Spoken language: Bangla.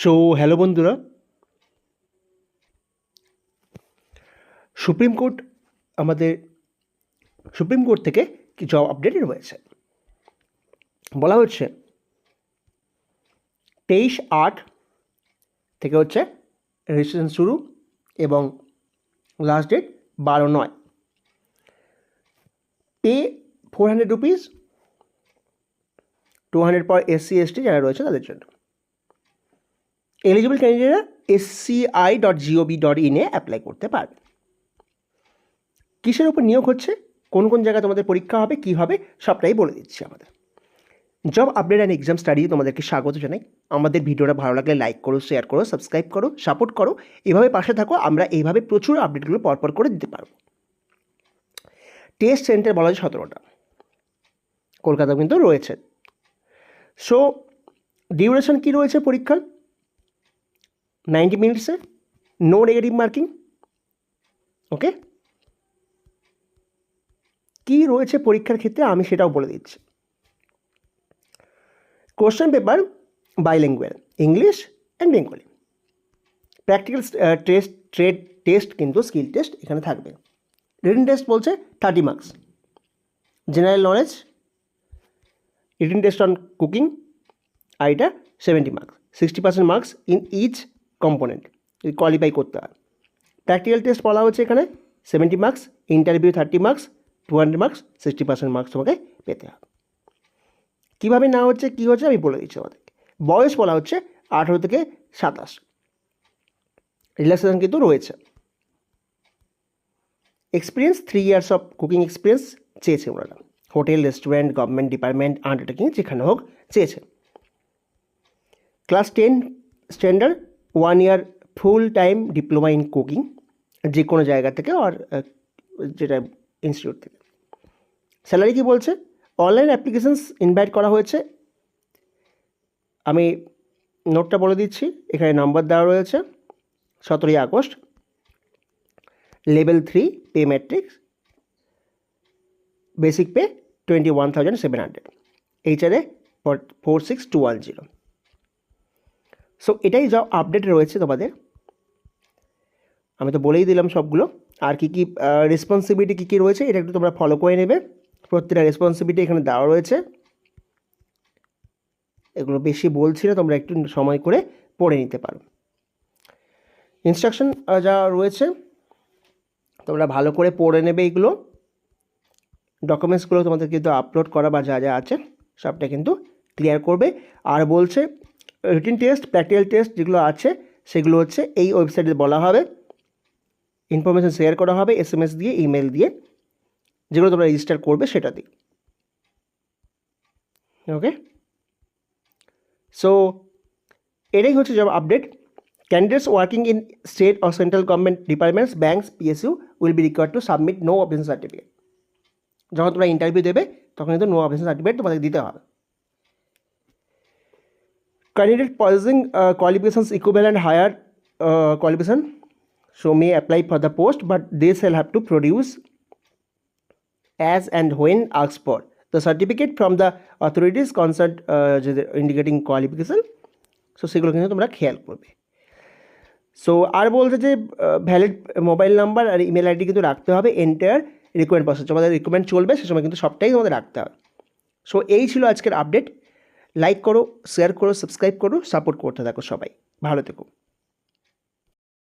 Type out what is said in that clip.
সো হ্যালো বন্ধুরা। সুপ্রিম কোর্ট আমাদের সুপ্রিম কোর্ট থেকে কিছু আপডেট রয়েছে? বলা হচ্ছে, তেইশ আট থেকে হচ্ছে রেজিস্ট্রেশন শুরু এবং লাস্ট ডেট বারো নয়। Pay four hundred rupees two hundred পর এসসি এসটি যারা রয়েছে তাদের জন্য। এলিজিবল ক্যান্ডিডেটরা এসসিআই ডট জিওভি ডট ইনে অ্যাপ্লাই করতে পারবে। কিসের উপর নিয়োগ হচ্ছে? কোন কোন জায়গায় তোমাদের পরীক্ষা হবে, কী হবে, সবটাই বলে দিচ্ছি আমাদের। Job update and exam study তোমাদেরকে স্বাগত জানাই। আমাদের ভিডিওটা ভালো লাগলে লাইক করো শেয়ার করো সাবস্ক্রাইব করো সাপোর্ট করো। এভাবে পাশে থাকো, আমরা এইভাবে প্রচুর আপডেটগুলো পরপর করে দিতে পারব। টেস্ট সেন্টার বলা হয় সতেরোটা। কলকাতা কিন্তু রয়েছে। সো ডিউরেশন কী রয়েছে পরীক্ষার? নাইনটি মিনিটসে নো নেগেটিভ মার্কিং ওকে কী রয়েছে পরীক্ষার ক্ষেত্রে আমি সেটাও বলে দিচ্ছি। Question paper bilingual English and Bengali practical test trade test কিন্তু স্কিল টেস্ট এখানে থাকবে। রিটেন টেস্ট বলছে thirty marks general knowledge written test on cooking R seventy marks sixty percent marks in each component qualify করতে হয়। প্র্যাকটিক্যাল টেস্ট বলা হচ্ছে এখানে seventy marks interview thirty marks two hundred marks sixty percent marks তোমাকে পেতে হবে। কীভাবে না হচ্ছে, কী হচ্ছে আমি বলে দিচ্ছি আমাদেরকে বয়স বলা হচ্ছে আঠেরো থেকে সাতাশ। রিল্যাক্সেশন কিন্তু রয়েছে। Experience three years of cooking experience চেয়েছে ওনারা hotel restaurant government department undertaking যেখানে হোক চেয়েছে। Class ten standard one year full time diploma in cooking যে কোনো জায়গা থেকে আর যেটা ইনস্টিটিউট থেকে। স্যালারি কি বলছে? অনলাইন অ্যাপ্লিকেশানস ইনভাইট করা হয়েছে। আমি নোটটা বলে দিচ্ছি, এখানে নাম্বার দেওয়া রয়েছে, সতেরোই August. Level three pay matrix basic pay twenty one thousand seven hundred এইচআরে four six two one zero so এটাই যা আপডেট রয়েছে তোমাদের। আমি তো বলেই দিলাম সবগুলো। আর কী কী রেসপন্সিবিলিটি কী কী রয়েছে, এটা একটু তোমরা ফলো করে নেবে। প্রত্যেকটা রেসপন্সিবিলিটি এখানে দেওয়া রয়েছে। এগুলো বেশি বলছি না, তোমরা একটু সময় করে পড়ে নিতে পারো। ইনস্ট্রাকশন যা রয়েছে, তোমরা ভালো করে পড়ে নেবে এগুলো। ডকুমেন্টসগুলো তোমাদের কিন্তু আপলোড করা বা যা যা আছে, সবটা কিন্তু ক্লিয়ার করবে। আর বলছে রিটিন টেস্ট, প্র্যাকটিক্যাল টেস্ট যেগুলো আছে, সেগুলো হচ্ছে এই ওয়েবসাইটে বলা হবে। ইনফরমেশান শেয়ার করা হবে এস এম এস দিয়ে, ইমেল দিয়ে, যেগুলো তোমরা রেজিস্টার করবে সেটা দিয়ে। ওকে? সো এটাই হচ্ছে job update candidates working in state or central government departments banks PSU will be required to submit no office certificate যখন তোমরা ইন্টারভিউ দেবে, তখন কিন্তু নো অফিস সার্টিফিকেট তোমাদের দিতে হবে। Candidate possessing uh, qualifications equivalent higher uh, qualification so may apply for the post but they shall have to produce as and when asked for the certificate from the authorities concerned uh, indicating qualification so সেগুলো কিন্তু তোমরা খেয়াল করবে সো আর বলছে যে ভ্যালিড মোবাইল নাম্বার আর ইমেল আইডি কিন্তু রাখতে হবে এন্টায়ার রিকোয়ারমেন্ট প্রসেস তোমাদের রিকোয়ারমেন্ট চলবে সে সময় কিন্তু সবটাই তোমাদের রাখতে হবে সো এই ছিল আজকের আপডেট লাইক করো শেয়ার করো সাবস্ক্রাইব করো সাপোর্ট করতে থাকো সবাই। ভালো থেকো।